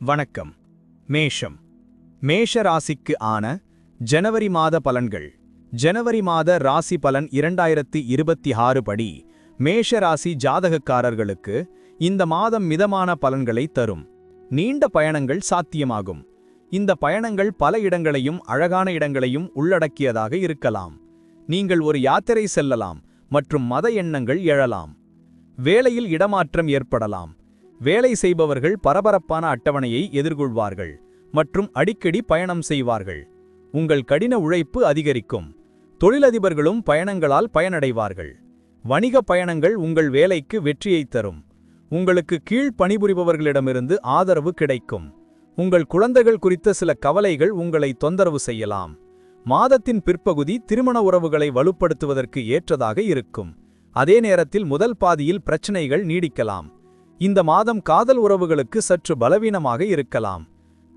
வணக்கம். மேஷம். மேஷ ராசிக்கு ஆன ஜனவரி மாத பலன்கள். ஜனவரி மாத ராசி பலன் இரண்டாயிரத்தி இருபத்தி ஆறு படி மேஷ ராசி ஜாதகக்காரர்களுக்கு இந்த மாதம் மிதமான பலன்களை தரும். நீண்ட பயணங்கள் சாத்தியமாகும். இந்த பயணங்கள் பல இடங்களையும் அழகான இடங்களையும் உள்ளடக்கியதாக இருக்கலாம். நீங்கள் ஒரு யாத்திரை செல்லலாம் மற்றும் மத எண்ணங்கள் எழலாம். வேலையில் இடமாற்றம் ஏற்படலாம். வேலை செய்பவர்கள் பரபரப்பான அட்டவணையை எதிர்கொள்வார்கள் மற்றும் அடிக்கடி பயணம் செய்வார்கள். உங்கள் கடின உழைப்பு அதிகரிக்கும். தொழிலதிபர்களும் பயணங்களால் பயனடைவார்கள். வணிக பயணங்கள் உங்கள் வேலைக்கு வெற்றியைத் தரும். உங்களுக்கு கீழ் பணிபுரிபவர்களிடமிருந்து ஆதரவு கிடைக்கும். உங்கள் குழந்தைகள் குறித்த சில கவலைகள் உங்களை தொந்தரவு செய்யலாம். மாதத்தின் பிற்பகுதி திருமண உறவுகளை வலுப்படுத்துவதற்கு ஏற்றதாக இருக்கும். அதே நேரத்தில் முதல் பாதியில் பிரச்சனைகள் நீடிக்கலாம். இந்த மாதம் காதல் உறவுகளுக்கு சற்று பலவீனமாக இருக்கலாம்.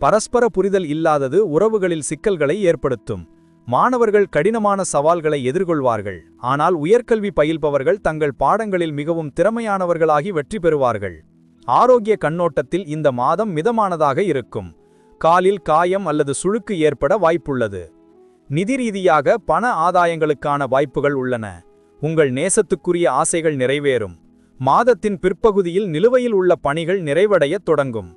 பரஸ்பர புரிதல் இல்லாதது உறவுகளில் சிக்கல்களை ஏற்படுத்தும். மாணவர்கள் கடினமான சவால்களை எதிர்கொள்வார்கள். ஆனால் உயர்கல்வி பயில்பவர்கள் தங்கள் பாடங்களில் மிகவும் திறமையானவர்களாகி வெற்றி பெறுவார்கள். ஆரோக்கிய கண்ணோட்டத்தில் இந்த மாதம் மிதமானதாக இருக்கும். காலில் காயம் அல்லது சுழுக்கு ஏற்பட வாய்ப்புள்ளது. நிதி ரீதியாக பண ஆதாயங்களுக்கான வாய்ப்புகள் உள்ளன. உங்கள் நேசத்துக்குரிய ஆசைகள் நிறைவேறும். மாதத்தின் பிற்பகுதியில் நிலுவையில் உள்ள பணிகள் நிறைவடையத் தொடங்கும்.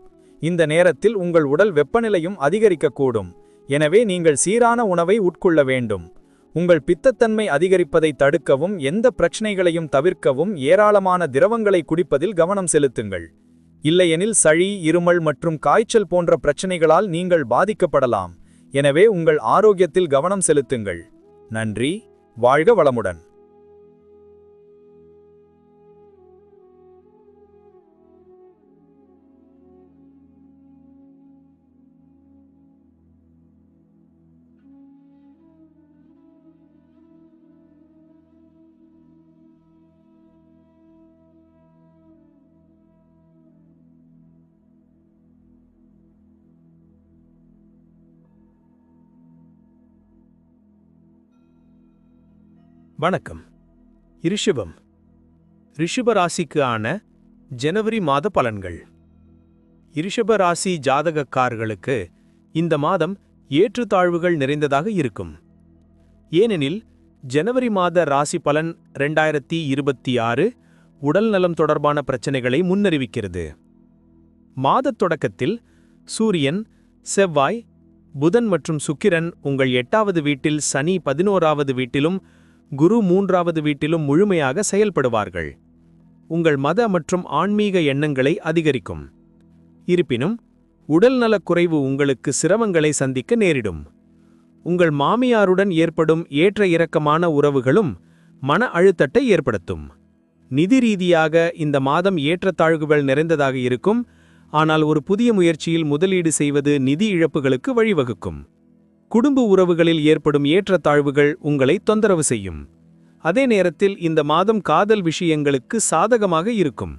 இந்த நேரத்தில் உங்கள் உடல் வெப்பநிலையும் அதிகரிக்கக்கூடும். எனவே நீங்கள் சீரான உணவை உட்கொள்ள வேண்டும். உங்கள் பித்தத்தன்மை அதிகரிப்பதை தடுக்கவும் எந்த பிரச்சனைகளையும் தவிர்க்கவும் ஏராளமான திரவங்களை குடிப்பதில் கவனம் செலுத்துங்கள். இல்லையெனில் சளி இருமல் மற்றும் காய்ச்சல் போன்ற பிரச்சனைகளால் நீங்கள் பாதிக்கப்படலாம். எனவே உங்கள் ஆரோக்கியத்தில் கவனம் செலுத்துங்கள். நன்றி. வாழ்க வளமுடன். வணக்கம். ரிஷபம் ரிஷப ராசிக்கு ஆன ஜனவரி மாத பலன்கள். ரிஷப ராசி ஜாதகக்காரர்களுக்கு இந்த மாதம் ஏற்றுத்தாழ்வுகள் நிறைந்ததாக இருக்கும். ஏனெனில் ஜனவரி மாத ராசி பலன் ரெண்டாயிரத்தி இருபத்தி ஆறு உடல் நலம் தொடர்பான பிரச்சனைகளை முன்னறிவிக்கிறது. மாதத் தொடக்கத்தில் சூரியன் செவ்வாய் புதன் மற்றும் சுக்கிரன் உங்கள் எட்டாவது வீட்டில் சனி பதினோராவது வீட்டிலும் குரு மூன்றாவது வீட்டிலும் முழுமையாக செயல்படுவார்கள். உங்கள் மத மற்றும் ஆன்மீக எண்ணங்களை அதிகரிக்கும். இருப்பினும் உடல்நலக் குறைவு உங்களுக்கு சிரமங்களை சந்திக்க நேரிடும். உங்கள் மாமியாருடன் ஏற்படும் ஏற்ற இறக்கமான உறவுகளும் மன அழுத்தத்தை ஏற்படுத்தும். நிதி ரீதியாக இந்த மாதம் ஏற்றத்தாழ்வுகள் நிறைந்ததாக இருக்கும். ஆனால் ஒரு புதிய முயற்சியில் முதலீடு செய்வது நிதி இழப்புகளுக்கு வழிவகுக்கும். குடும்ப உறவுகளில் ஏற்படும் ஏற்றத்தாழ்வுகள் உங்களை தொந்தரவு செய்யும். அதே நேரத்தில் இந்த மாதம் காதல் விஷயங்களுக்கு சாதகமாக இருக்கும்.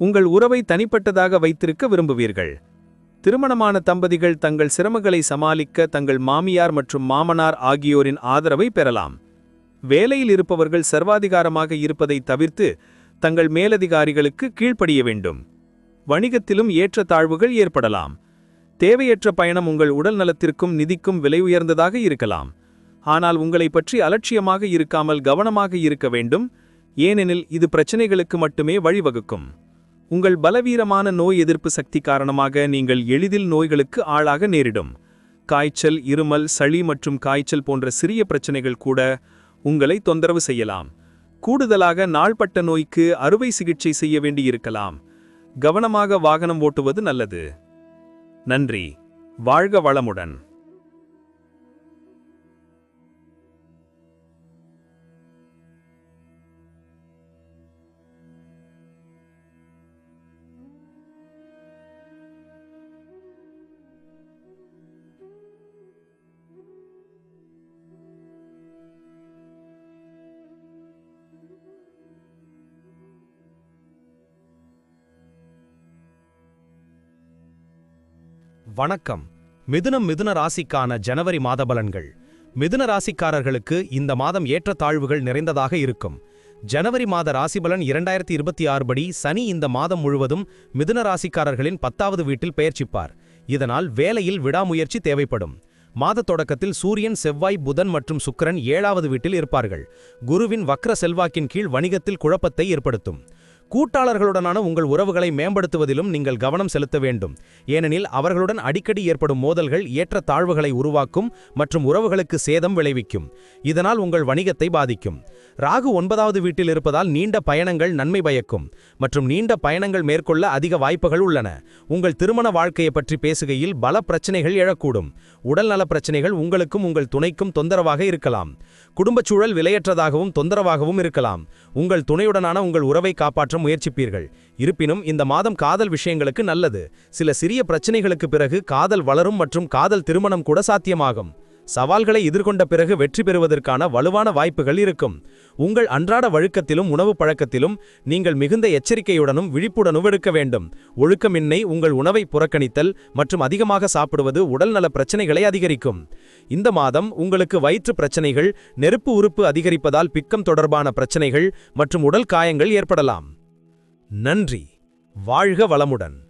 உங்கள் உறவை தனிப்பட்டதாக வைத்திருக்க விரும்புவீர்கள். திருமணமான தம்பதிகள் தங்கள் சிரமங்களை சமாளிக்க தங்கள் மாமியார் மற்றும் மாமனார் ஆகியோரின் ஆதரவை பெறலாம். வேலையில் இருப்பவர்கள் சர்வாதிகாரமாக இருப்பதை தவிர்த்து தங்கள் மேலதிகாரிகளுக்கு கீழ்ப்படிய வேண்டும். வணிகத்திலும் ஏற்றத்தாழ்வுகள் ஏற்படலாம். தேவையற்ற பயணம் உங்கள் உடல் நலத்திற்கும் நிதிக்கும் விலை உயர்ந்ததாக இருக்கலாம். ஆனால் உங்களை பற்றி அலட்சியமாக இருக்காமல் கவனமாக இருக்க வேண்டும். ஏனெனில் இது பிரச்சனைகளுக்கு மட்டுமே வழிவகுக்கும். உங்கள் பலவீனமான நோய் எதிர்ப்பு சக்தி காரணமாக நீங்கள் எளிதில் நோய்களுக்கு ஆளாக நேரிடும். காய்ச்சல் இருமல் சளி மற்றும் காய்ச்சல் போன்ற சிறிய பிரச்சனைகள் கூட உங்களை தொந்தரவு செய்யலாம். கூடுதலாக நாள்பட்ட நோய்க்கு அறுவை சிகிச்சை செய்ய வேண்டியிருக்கலாம். கவனமாக வாகனம் ஓட்டுவது நல்லது. நன்றி. வாழ்க வளமுடன். வணக்கம். மிதுனம் மிதுன ராசிக்கான ஜனவரி மாத பலன்கள் மிதுன ராசிக்காரர்களுக்கு இந்த மாதம் ஏற்றத்தாழ்வுகள் நிறைந்ததாக இருக்கும். ஜனவரி மாத ராசிபலன் இரண்டாயிரத்தி இருபத்தி ஆறு படி சனி இந்த மாதம் முழுவதும் மிதுன ராசிக்காரர்களின் பத்தாவது வீட்டில் பெயர்ச்சிப்பார். இதனால் வேலையில் விடாமுயற்சி தேவைப்படும். மாத தொடக்கத்தில் சூரியன் செவ்வாய் புதன் மற்றும் சுக்கிரன் ஏழாவது வீட்டில் இருப்பார்கள். குருவின் வக்ர செல்வாக்கின் கீழ் வணிகத்தில் குழப்பத்தை ஏற்படுத்தும். கூட்டாளர்களுடனான உங்கள் உறவுகளை மேம்படுத்துவதிலும் நீங்கள் கவனம் செலுத்த வேண்டும். ஏனெனில் அவர்களுடன் அடிக்கடி ஏற்படும் மோதல்கள் ஏற்ற தாழ்வுகளை உருவாக்கும் மற்றும் உறவுகளுக்கு சேதம் விளைவிக்கும். இதனால் உங்கள் வணிகத்தை பாதிக்கும். ராகு ஒன்பதாவது வீட்டில் இருப்பதால் நீண்ட பயணங்கள் நன்மை பயக்கும் மற்றும் நீண்ட பயணங்கள் மேற்கொள்ள அதிக வாய்ப்புகள் உள்ளன. உங்கள் திருமண வாழ்க்கையை பற்றி பேசுகையில் பல பிரச்சனைகள் எழக்கூடும். உடல்நல பிரச்சனைகள் உங்களுக்கும் உங்கள் துணைக்கும் தொந்தரவாக இருக்கலாம். குடும்பச் சூழல் விலையற்றதாகவும் தொந்தரவாகவும் இருக்கலாம். உங்கள் துணையுடனான உங்கள் உறவை காப்பாற்ற முயற்சிப்பீர்கள். இருப்பினும் இந்த மாதம் காதல் விஷயங்களுக்கு நல்லது. சில சிறிய பிரச்சனைகளுக்கு பிறகு காதல் வளரும் மற்றும் காதல் திருமணம் கூட சாத்தியமாகும். சவால்களை எதிர்கொண்ட பிறகு வெற்றி பெறுவதற்கான வலுவான வாய்ப்புகள் இருக்கும். உங்கள் அன்றாட வழுக்கத்திலும் உணவு பழக்கத்திலும் நீங்கள் மிகுந்த எச்சரிக்கையுடனும் விழிப்புடனும் எடுக்க வேண்டும். ஒழுக்கமின்மை உங்கள் உணவை புறக்கணித்தல் மற்றும் அதிகமாக சாப்பிடுவது உடல்நல பிரச்சனைகளை அதிகரிக்கும். இந்த மாதம் உங்களுக்கு வயிற்று பிரச்சனைகள் நெருப்பு உறுப்பு அதிகரிப்பதால் பிக்கம் தொடர்பான பிரச்சனைகள் மற்றும் உடல் காயங்கள் ஏற்படலாம். நன்றி. வாழ்க வளமுடன்.